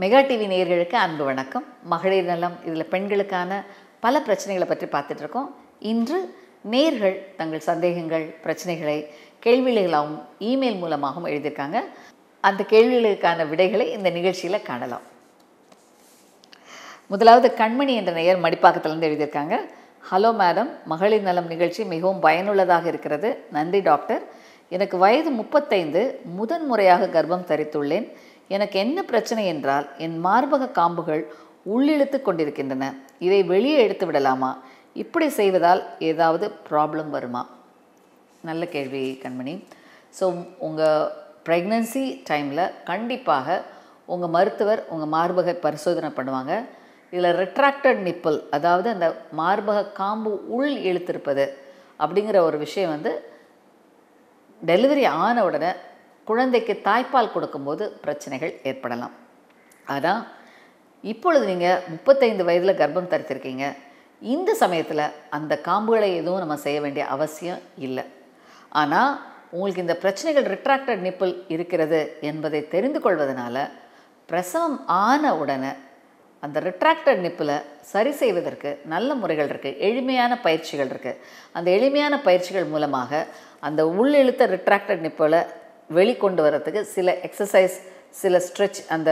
Mega TV நேர்களுக்கு அன்பு வணக்கம். மகளிர் நலம் இதில் பெண்களுக்கான பல பிரச்சனைகளை பற்றி பார்த்துட்டு இருக்கோம் இன்று நேர்கள் தங்கள் சந்தேகங்கள் பிரச்சனைகளை கேள்விகளாகவும் இமெயில் மூலமாகவும் எழுதியிருக்காங்க. அந்த கேள்விகளுக்கான விடைகளை இந்த நிகழ்ச்சியில் காணலாம். முதலாவது கண்மணி என்ற நேயர் மடிப்பாக்கத்திலேருந்து எழுதியிருக்காங்க. ஹலோ மேடம் மகளிர் நலம் நிகழ்ச்சி மிகவும் பயனுள்ளதாக இருக்கிறது. நன்றி டாக்டர். எனக்கு வயது முப்பத்தைந்து முதன் முறையாக கர்ப்பம் தரித்துள்ளேன். எனக்கு என்ன பிரச்சனை என்றால் என் மார்பக காம்புகள் உள்ளிழுத்து கொண்டிருக்கின்றன. இதை வெளியே எடுத்து விடலாமா? இப்படி செய்வதால் ஏதாவது ப்ராப்ளம் வருமா? நல்ல கேள்வி கண்மணி. ஸோ உங்கள் ப்ரெக்னன்சி டைமில் கண்டிப்பாக உங்கள் மருத்துவர் உங்கள் மார்பக பரிசோதனை பண்ணுவாங்க. இதில் ரெட்ராக்டட் நிப்பிள் அதாவது அந்த மார்பக காம்பு உள் இழுத்திருப்பது அப்படிங்கிற ஒரு விஷயம் வந்து டெலிவரி ஆன உடனே குழந்தைக்கு தாய்ப்பால் கொடுக்கும்போது பிரச்சனைகள் ஏற்படலாம். அதான் இப்பொழுது நீங்கள் முப்பத்தைந்து வயதில் கர்ப்பம் தரித்திருக்கீங்க. இந்த சமயத்தில் அந்த காம்புகளை எதுவும் நம்ம செய்ய வேண்டிய அவசியம் இல்லை. ஆனால் உங்களுக்கு இந்த பிரச்சனைகள் ரிட்ராக்டட் நிப்பிள் இருக்கிறது என்பதை தெரிந்து கொள்வதனால பிரசவம் ஆன உடனே அந்த ரிட்ராக்டட் நிப்பில் சரி செய்வதற்கு நல்ல முறைகள் இருக்குது எளிமையான பயிற்சிகள் இருக்குது அந்த எளிமையான பயிற்சிகள் மூலமாக அந்த உள்ளெழுத்த ரிட்ராக்டட் நிப்பில் வெளிக்கொண்டு வரத்துக்கு சில எக்ஸசைஸ் சில ஸ்ட்ரெச் அந்த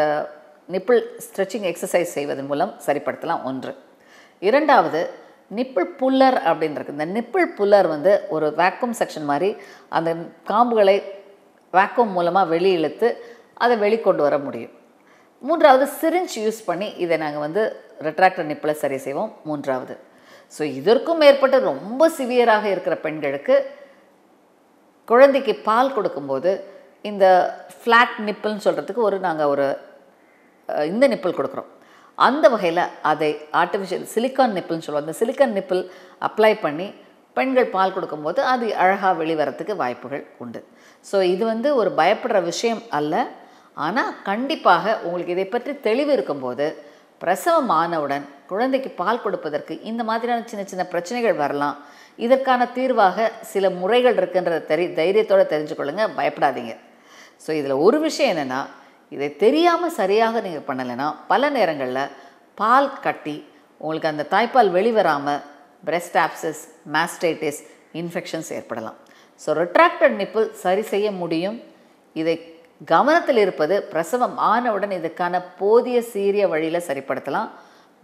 நிப்பிள் ஸ்ட்ரெச்சிங் எக்ஸசைஸ் செய்வதன் மூலம் சரிப்படுத்தலாம். ஒன்று. இரண்டாவது நிப்பிள் புல்லர் அப்படின்றது இந்த நிப்பிள் புல்லர் வந்து ஒரு வேக்யூம் செக்ஷன் மாதிரி அந்த காம்புகளை வேக்யூம் மூலமாக வெளியிழுத்து அதை வெளிக்கொண்டு வர முடியும். மூன்றாவது சிரிஞ்ச் யூஸ் பண்ணி இதை நாங்கள் வந்து ரெட்ராக்டர் நிப்பிளை சரி செய்வோம். மூன்றாவது. ஸோ இதற்கும் மேற்பட்டு ரொம்ப சிவியராக இருக்கிற பெண்களுக்கு குழந்தைக்கு பால் கொடுக்கும்போது இந்த ஃப்ளாட் நிப்பிள்னு சொல்கிறதுக்கு ஒரு நாங்கள் ஒரு இந்த நிப்பிள் கொடுக்குறோம். அந்த வகையில் அதை ஆர்டிஃபிஷியல் சிலிக்கான் நிப்பிள்னு சொல்லுவோம். அந்த சிலிக்கான் நிப்பிள் அப்ளை பண்ணி பெண்கள் பால் கொடுக்கும்போது அது அழகாக வெளிவரத்துக்கு வாய்ப்புகள் உண்டு. ஸோ இது வந்து ஒரு பயப்படுற விஷயம் அல்ல. ஆனால் கண்டிப்பாக உங்களுக்கு இதை பற்றி தெளிவு இருக்கும்போது பிரசவம் ஆனவுடன் குழந்தைக்கு பால் கொடுப்பதற்கு இந்த மாதிரியான சின்ன சின்ன பிரச்சனைகள் வரலாம். இதற்கான தீர்வாக சில முறைகள் இருக்குன்றதை தெரி தைரியத்தோடு தெரிஞ்சு கொள்ளுங்கள் பயப்படாதீங்க. ஸோ இதில் ஒரு விஷயம் என்னென்னா இதை தெரியாமல் சரியாக நீங்கள் பண்ணலைன்னா பல நேரங்களில் பால் கட்டி உங்களுக்கு அந்த தாய்ப்பால் வெளிவராமல் பிரெஸ்ட் ஆப்சஸ் மாஸ்டைட்டிஸ் இன்ஃபெக்ஷன்ஸ் ஏற்படலாம். ஸோ ரிட்ராக்டட் நிப்பிள் சரி செய்ய முடியும். இதை கவனத்தில் இருப்பது பிரசவம் ஆனவுடன் இதுக்கான போதிய சீரிய வழியில் சரிப்படுத்தலாம்.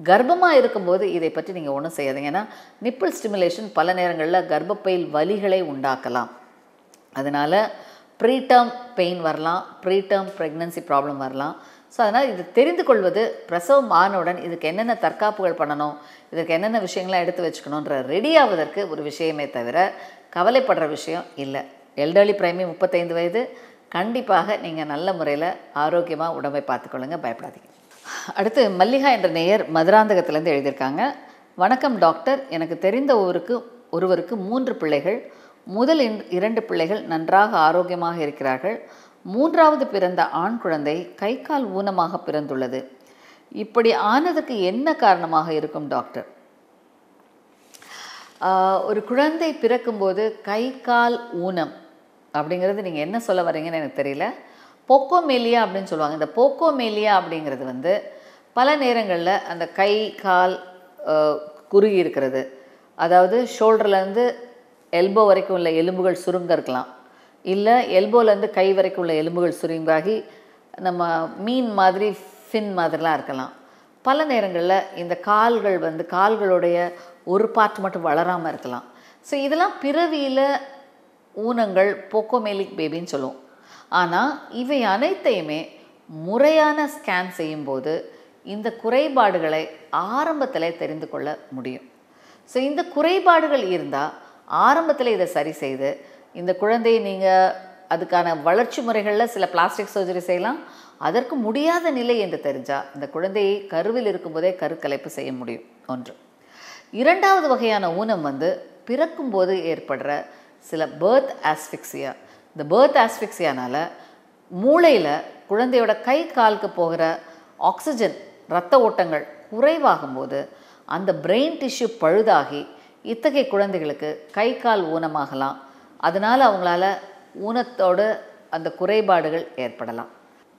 கர்ப்பமாக இருக்கும்போது இதை பற்றி நீங்கள் ஒன்றும் செய்யாதீங்க. ஏன்னா நிப்பிள் ஸ்டிமுலேஷன் பல நேரங்களில் கர்ப்பப்பையில் வலிகளை உண்டாக்கலாம். அதனால் ப்ரீடேர்ம் பெயின் வரலாம் ப்ரீடேர்ம் ப்ரெக்னன்சி ப்ராப்ளம் வரலாம். ஸோ அதனால் இது தெரிந்து கொள்வது பிரசவம் ஆனவுடன் இதுக்கு என்னென்ன தற்காப்புகள் பண்ணணும் இதுக்கு என்னென்ன விஷயங்கள்லாம் எடுத்து வச்சுக்கணுன்ற ரெடி ஆவதற்கு ஒரு விஷயமே தவிர கவலைப்படுற விஷயம் இல்லை. எல்டர்லி பிரைமி முப்பத்தைந்து வயது. கண்டிப்பாக நீங்கள் நல்ல முறையில் ஆரோக்கியமாக உடம்பை பார்த்துக்கொள்ளுங்க. பயப்படாதீங்க. அடுத்து மல்லிகா என்ற நேயர் மதுராந்தகத்திலேருந்து எழுதியிருக்காங்க. வணக்கம் டாக்டர். எனக்கு தெரிந்த ஒருவருக்கு ஒருவருக்கு மூன்று பிள்ளைகள். முதல் இன்- இரண்டு பிள்ளைகள் நன்றாக ஆரோக்கியமாக இருக்கிறார்கள். மூன்றாவது பிறந்த ஆண் குழந்தை கை கால் ஊனமாக பிறந்துள்ளது. இப்படி ஆனதுக்கு என்ன காரணமாக இருக்கும் டாக்டர்? ஒரு குழந்தை பிறக்கும்போது கை கால் ஊனம். அப்படிங்கிறது நீங்கள் என்ன சொல்ல வரீங்கன்னு எனக்கு தெரியல. போக்கோமேலியா அப்படின்னு சொல்லுவாங்க. இந்த போக்கோமேலியா அப்படிங்கிறது வந்து பல நேரங்களில் அந்த கை கால் குறுகி இருக்கிறது. அதாவது ஷோல்டர்லேருந்து எல்போ வரைக்கும் உள்ள எலும்புகள் சுருங்க இருக்கலாம். இல்லை எல்போலேருந்து கை வரைக்கும் உள்ள எலும்புகள் சுருங்காகி நம்ம மீன் மாதிரி ஃபின் மாதிரிலாம் இருக்கலாம். பல நேரங்களில் இந்த கால்கள் வந்து கால்களுடைய ஒரு பார்ட் மட்டும் வளராமல் இருக்கலாம். ஸோ இதெல்லாம் பிறவியில் ஊனங்கள் போக்கோமேலிக் பேபின்னு சொல்லுவோம். ஆனால் இவை அனைத்தையுமே முறையான ஸ்கேன் செய்யும்போது இந்த குறைபாடுகளை ஆரம்பத்தில் தெரிந்து கொள்ள முடியும். ஸோ இந்த குறைபாடுகள் இருந்தால் ஆரம்பத்தில் இதை சரி செய்து இந்த குழந்தையை நீங்கள் அதுக்கான வளர்ச்சி முறைகளில் சில பிளாஸ்டிக் சர்ஜரி செய்யலாம். அதற்கு முடியாத நிலை என்று தெரிஞ்சால் இந்த குழந்தையை கருவில் இருக்கும்போதே கருக்கலைப்பு செய்ய முடியும். ஒன்று. இரண்டாவது வகையான ஊனம் வந்து பிறக்கும்போது ஏற்படுற சில பேர்த் ஆஸ்பிக்சியா இந்த பேர்த் ஆஸ்பிக்ஸியானால் மூளையில் குழந்தையோட கை காலுக்கு போகிற ஆக்சிஜன் இரத்த ஓட்டங்கள் குறைவாகும்போது அந்த பிரெயின் டிஷ்யூ பழுதாகி இத்தகைய குழந்தைகளுக்கு கை கால் ஊனமாகலாம். அதனால் அவங்களால ஊனத்தோடு அந்த குறைபாடுகள் ஏற்படலாம்.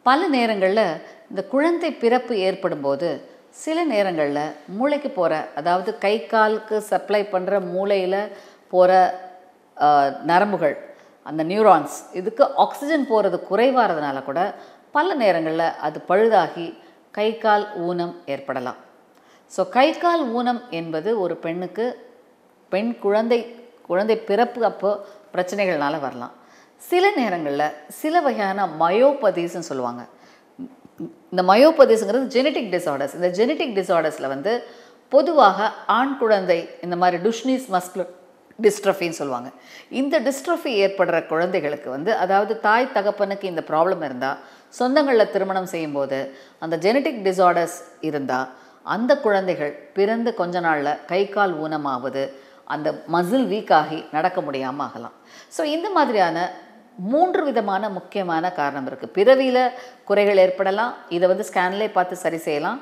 பல நேரங்களில் இந்த குழந்தை பிறப்பு ஏற்படும்போது சில நேரங்களில் மூளைக்கு போகிற அதாவது கை காலுக்கு சப்ளை பண்ணுற மூளையில் போகிற நரம்புகள் அந்த நியூரான்ஸ் இதுக்கு ஆக்சிஜன் போகிறது குறைவாகிறதுனால கூட பல நேரங்களில் அது பழுதாகி கை கால் ஊனம் ஏற்படலாம். ஸோ கை கால் ஊனம் என்பது ஒரு பெண்ணுக்கு பெண் குழந்தை குழந்தை பிறப்பு அப்போ பிரச்சனைகள்னால வரலாம். சில நேரங்களில் சில வகையான மயோபதிஸ்ன்னு சொல்லுவாங்க. இந்த மயோபதீஸுங்கிறது ஜெனட்டிக் டிசார்டர்ஸ் இந்த ஜெனட்டிக் டிசார்டர்ஸில் வந்து பொதுவாக ஆண் குழந்தை இந்த மாதிரி டுஷ்னிஸ் மஸ்குலர் டிஸ்ட்ரஃபின்னு சொல்லுவாங்க. இந்த டிஸ்ட்ரஃபி ஏற்படுற குழந்தைகளுக்கு வந்து அதாவது தாய் தகப்பனுக்கு இந்த ப்ராப்ளம் இருந்தால் சொந்தங்களில் திருமணம் செய்யும்போது அந்த ஜெனட்டிக் டிசார்டர்ஸ் இருந்தால் அந்த குழந்தைகள் பிறந்து கொஞ்ச நாளில் கை கால் ஊனமாவது அந்த மசில் வீக் ஆகி நடக்க முடியாமல் ஆகலாம். ஸோ இந்த மாதிரியான மூன்று விதமான முக்கியமான காரணம் இருக்குது பிறவியில் குறைகள் ஏற்படலாம். இதை வந்து ஸ்கேன்லேயே பார்த்து சரி செய்யலாம்.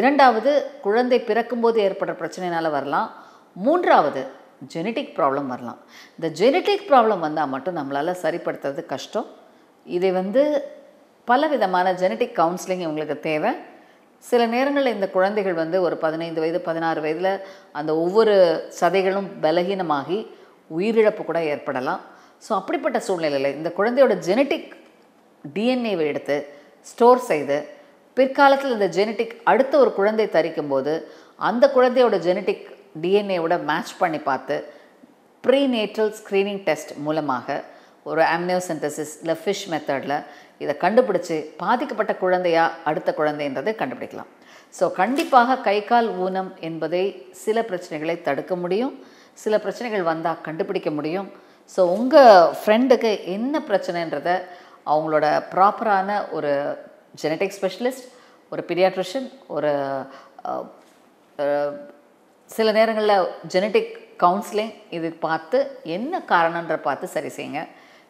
இரண்டாவது குழந்தை பிறக்கும்போது ஏற்படுற பிரச்சனைனால வரலாம். மூன்றாவது ஜெனட்டிக் ப்ராப்ளம் வரலாம். இந்த ஜெனட்டிக் ப்ராப்ளம் வந்தால் மட்டும் நம்மளால் சரிப்படுத்துறது கஷ்டம். இதை வந்து பல விதமான ஜெனட்டிக் கவுன்சிலிங் இவங்களுக்கு தேவை. சில நேரங்களில் இந்த குழந்தைகள் வந்து ஒரு பதினைந்து வயது பதினாறு வயதில் அந்த ஒவ்வொரு சதைகளும் பலகீனமாகி உயிரிழப்பு கூட ஏற்படலாம். ஸோ அப்படிப்பட்ட சூழ்நிலையில் இந்த குழந்தையோட ஜெனட்டிக் டிஎன்ஏவை எடுத்து ஸ்டோர் செய்து பிற்காலத்தில் இந்த ஜெனட்டிக் அடுத்த ஒரு குழந்தை தரிக்கும்போது அந்த குழந்தையோட ஜெனட்டிக் டிஎன்ஏவோட மேட்ச் பண்ணி பார்த்து ப்ரீநேட்டல் ஸ்க்ரீனிங் டெஸ்ட் மூலமாக ஒரு ஆம்னியோசென்டசிஸ் இல்லை ஃபிஷ் மெத்தடில் இதை கண்டுபிடிச்சி பாதிக்கப்பட்ட குழந்தையா அடுத்த குழந்தைன்றதை கண்டுபிடிக்கலாம். ஸோ கண்டிப்பாக கை கால் ஊனம் என்பதை சில பிரச்சனைகளை தடுக்க முடியும். சில பிரச்சனைகள் வந்தால் கண்டுபிடிக்க முடியும். ஸோ உங்கள் ஃப்ரெண்டுக்கு என்ன பிரச்சனைன்றத அவங்களோட ப்ராப்பரான ஒரு ஜெனட்டிக் ஸ்பெஷலிஸ்ட் ஒரு பீடியாட்ரிஷியன் ஒரு சில நேரங்களில் ஜெனட்டிக் கவுன்சிலிங் இது பார்த்து என்ன காரணன்ற பார்த்து சரி செய்யுங்க.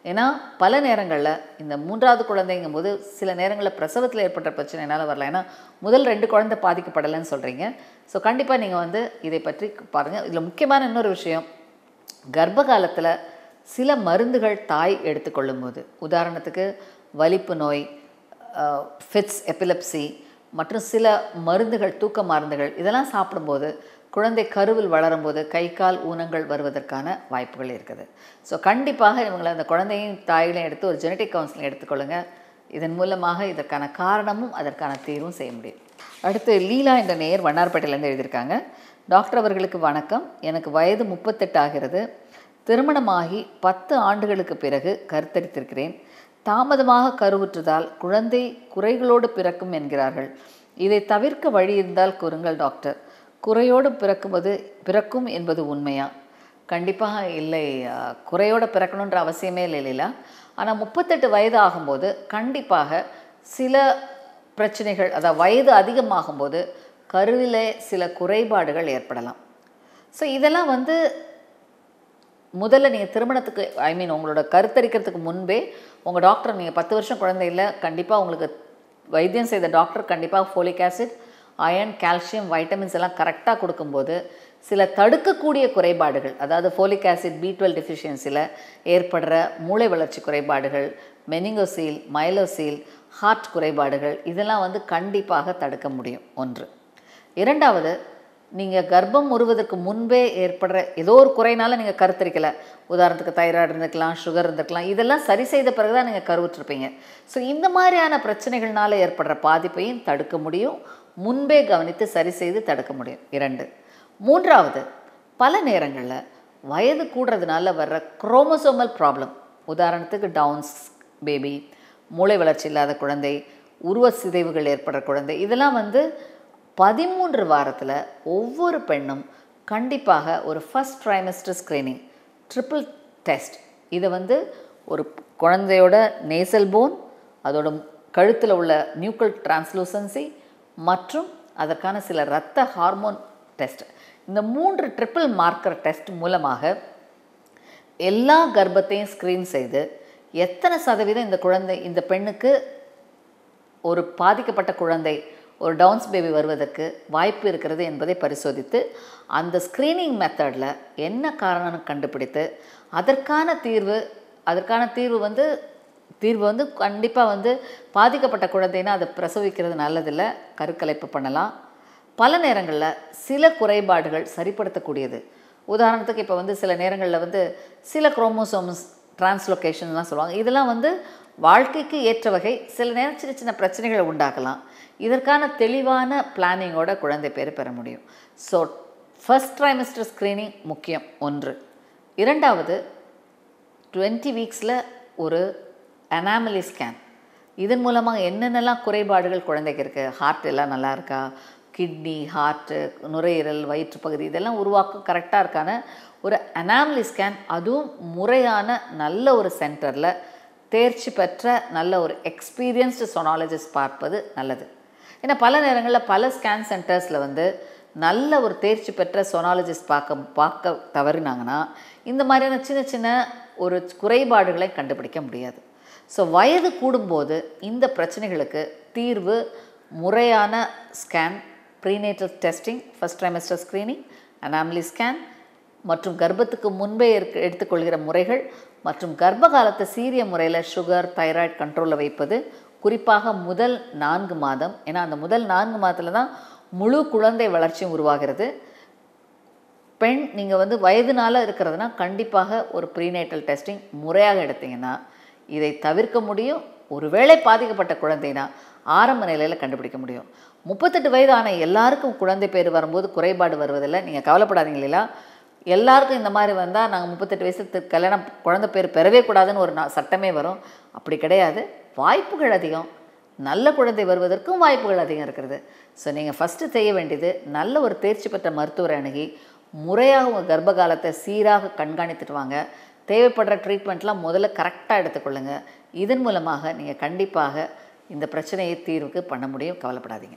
ஏன்னா பல நேரங்களில் இந்த மூன்றாவது குழந்தைங்கும் போது சில நேரங்களில் பிரசவத்தில் ஏற்பட்ட பிரச்சனைனால வரல. ஏன்னா முதல் ரெண்டு குழந்தை பாதிக்கப்படலைன்னு சொல்கிறீங்க ஸோ கண்டிப்பாக நீங்கள் வந்து இதை பற்றி பாருங்கள் இதில் முக்கியமான இன்னொரு விஷயம். கர்ப்ப காலத்தில் சில மருந்துகள் தாய் எடுத்துக்கொள்ளும் போது உதாரணத்துக்கு வலிப்பு நோய் ஃபிட்ஸ் எபிலப்சி மற்றும் சில மருந்துகள் தூக்க மருந்துகள் இதெல்லாம் சாப்பிடும்போது குழந்தை கருவில் வளரும்போது கை கால் ஊனங்கள் வருவதற்கான வாய்ப்புகள் இருக்குது. ஸோ கண்டிப்பாக இவங்களை அந்த குழந்தையும் தாயிலையும் எடுத்து ஒரு ஜெனட்டிக் கவுன்சிலிங் எடுத்துக்கொள்ளுங்கள் இதன் மூலமாக இதற்கான காரணமும் அதற்கான தீர்வும் செய்ய முடியும். அடுத்து லீலா என்ற நேயர் வண்ணார்பேட்டையிலேருந்து எழுதியிருக்காங்க. டாக்டர் அவர்களுக்கு வணக்கம். எனக்கு வயது முப்பத்தெட்டு ஆகிறது. திருமணமாகி பத்து ஆண்டுகளுக்கு பிறகு கருத்தரித்திருக்கிறேன். தாமதமாக கருவுற்றதால் குழந்தை குறைகளோடு பிறக்கும் என்கிறார்கள். இதை தவிர்க்க வழி இருந்தால் கூறுங்கள் டாக்டர். குறையோடு பிறக்கும்போது பிறக்கும் என்பது உண்மையா? கண்டிப்பாக இல்லை. குறையோடு பிறக்கணுன்ற அவசியமே இல்லை இல்லைலா ஆனால் முப்பத்தெட்டு வயது ஆகும்போது கண்டிப்பாக சில பிரச்சனைகள் அதாவது வயது அதிகமாகும்போது கருவிலே சில குறைபாடுகள் ஏற்படலாம். ஸோ இதெல்லாம் வந்து முதல்ல நீங்கள் திருமணத்துக்கு ஐ மீன் உங்களோட கருத்தரிக்கிறதுக்கு முன்பே உங்கள் டாக்டர் நீங்கள் பத்து வருஷம் குழந்தை இல்லை கண்டிப்பாக உங்களுக்கு வைத்தியம் செய்த டாக்டர் கண்டிப்பாக folic acid iron calcium vitamins எல்லாம் கரெக்டாக கொடுக்கும்போது சில தடுக்கக்கூடிய குறைபாடுகள் அதாவது ஃபோலிக் ஆசிட் பி டுவெல் டெஃபிஷியன்சியில் ஏற்படுற மூளை வளர்ச்சி குறைபாடுகள் மெனிங்கோசீல் மைலோசீல் ஹார்ட் குறைபாடுகள் இதெல்லாம் வந்து கண்டிப்பாக தடுக்க முடியும். ஒன்று. இரண்டாவது நீங்கள் கர்ப்பம் உருவதற்கு முன்பே ஏற்படுற ஏதோ ஒரு குறைனால நீங்கள் கருத்தரிக்கலை. உதாரணத்துக்கு தைராய்டு இருந்துக்கலாம் சுகர் இருந்துக்கலாம் இதெல்லாம் சரி செய்த பிறகு தான் நீங்கள் கருவுற்றிருப்பீங்க. ஸோ இந்த மாதிரியான பிரச்சனைகள்னால ஏற்படுற பாதிப்பையும் தடுக்க முடியும். முன்பே கவனித்து சரி செய்து தடுக்க முடியும். இரண்டு. மூன்றாவது பல நேரங்களில் வயது கூடுறதுனால வர்ற குரோமோசோமல் ப்ராப்ளம் உதாரணத்துக்கு டவுன்ஸ் பேபி மூளை வளர்ச்சி இல்லாத குழந்தை உருவ சிதைவுகள் ஏற்படுற குழந்தை இதெல்லாம் வந்து பதிமூன்று வாரத்தில் ஒவ்வொரு பெண்ணும் கண்டிப்பாக ஒரு first trimester screening triple test இதை வந்து ஒரு குழந்தையோட நேசல் போன் அதோட கழுத்தில் உள்ள நியூக்கல் டிரான்ஸ்லூசன்சி மற்றும் அதற்கான சில இரத்த ஹார்மோன் டெஸ்ட் இந்த மூன்று ட்ரிபிள் மார்க்கர் டெஸ்ட் மூலமாக எல்லா கர்ப்பத்தையும் ஸ்க்ரீன் செய்து எத்தனை சதவீதம் இந்த குழந்தை இந்த பெண்ணுக்கு ஒரு பாதிக்கப்பட்ட குழந்தை ஒரு டவுன்ஸ் பேபி வருவதற்கு வாய்ப்பு இருக்கிறது என்பதை பரிசோதித்து அந்த ஸ்க்ரீனிங் மெத்தடில் என்ன காரணம்னு கண்டுபிடித்து அதற்கான தீர்வு அதற்கான தீர்வு வந்து தீர்வு வந்து கண்டிப்பாக வந்து பாதிக்கப்பட்ட குழந்தைன்னா அதை பிரசவிக்கிறது நல்லதில்லை கருக்கலைப்பு பண்ணலாம். பல நேரங்களில் சில குறைபாடுகள் சரிப்படுத்தக்கூடியது. உதாரணத்துக்கு இப்போ வந்து சில நேரங்களில் வந்து சில குரோமோசோம்ஸ் டிரான்ஸ்லொகேஷன்லாம் சொல்லுவாங்க. இதெல்லாம் வந்து வாழ்க்கைக்கு ஏற்ற வகை சில நேரம் சின்ன சின்ன பிரச்சனைகளை உண்டாக்கலாம் இதற்கான தெளிவான பிளானிங்கோட குழந்தை பேர் பெற முடியும். ஸோ ஃபர்ஸ்ட் ட்ரைமஸ்டர் ஸ்க்ரீனிங் முக்கியம். ஒன்று. இரண்டாவது டுவெண்ட்டி வீக்ஸில் ஒரு அனாமலி ஸ்கேன் இதன் மூலமாக என்னென்னலாம் குறைபாடுகள் குழந்தைக்கு இருக்குது ஹார்ட் எல்லாம் நல்லா இருக்கா? கிட்னி ஹார்ட்டு நுரையீரல் வயிற்று பகுதி இதெல்லாம் உருவாக்க கரெக்டாக இருக்கான ஒரு அனாமலி ஸ்கேன் அதுவும் முறையான நல்ல ஒரு சென்டரில் தேர்ச்சி பெற்ற நல்ல ஒரு எக்ஸ்பீரியன்ஸ்டு சொனாலஜிஸ்ட் பார்ப்பது நல்லது. ஏன்னா பல நேரங்களில் பல ஸ்கேன் சென்டர்ஸில் வந்து நல்ல ஒரு தேர்ச்சி பெற்ற சொனாலஜிஸ்ட் பார்க்க பார்க்க தவறினாங்கன்னா இந்த மாதிரியான சின்ன சின்ன ஒரு குறைபாடுகளை கண்டுபிடிக்க முடியாது. ஸோ வயது கூடும்போது இந்த பிரச்சனைகளுக்கு தீர்வு முறையான scan prenatal testing first trimester screening anomaly scan மற்றும் கர்ப்பத்துக்கு முன்பே இருக்க எடுத்துக்கொள்கிற முறைகள் மற்றும் கர்ப்ப காலத்தை சீரிய முறையில் சுகர் தைராய்டு கண்ட்ரோலில் வைப்பது குறிப்பாக முதல் நான்கு மாதம். ஏன்னா அந்த முதல் நான்கு மாதத்தில் தான் முழு குழந்தை வளர்ச்சியும் உருவாகிறது. பெண் நீங்கள் வந்து வயதுனால இருக்கிறதுனா கண்டிப்பாக ஒரு ப்ரீநேட்டல் டெஸ்டிங் முறையாக எடுத்தீங்கன்னா இதை தவிர்க்க முடியும். ஒருவேளை பாதிக்கப்பட்ட குழந்தைனா ஆரம்ப நிலையில் கண்டுபிடிக்க முடியும். முப்பத்தெட்டு வயதான எல்லாருக்கும் குழந்தை பேர் வரும்போது குறைபாடு வருவதில்லை. நீங்கள் கவலைப்படாதீங்க இல்லையா எல்லாருக்கும் இந்த மாதிரி வந்தால் நாங்கள் முப்பத்தெட்டு வயசு கல்யாணம் குழந்தை பேர் பெறவே கூடாதுன்னு ஒரு நா- சட்டமே வரும். அப்படி கிடையாது. வாய்ப்புகள் அதிகம். நல்ல குழந்தை வருவதற்கும் வாய்ப்புகள் அதிகம் இருக்கிறது. ஸோ நீங்கள் ஃபஸ்ட்டு செய்ய வேண்டியது நல்ல ஒரு தேர்ச்சி பெற்ற மருத்துவரை அணுகி முறையாக உங்கள் கர்ப்ப காலத்தை சீராக கண்காணித்துட்டு வாங்க. தேவைப்படுற ட்ரீட்மெண்ட்லாம் முதல்ல கரெக்டாக எடுத்துக்கொள்ளுங்க. இதன் மூலமாக நீங்கள் கண்டிப்பாக இந்த பிரச்சனையை தீர்வுக்கு பண்ண முடியும். கவலைப்படாதீங்க.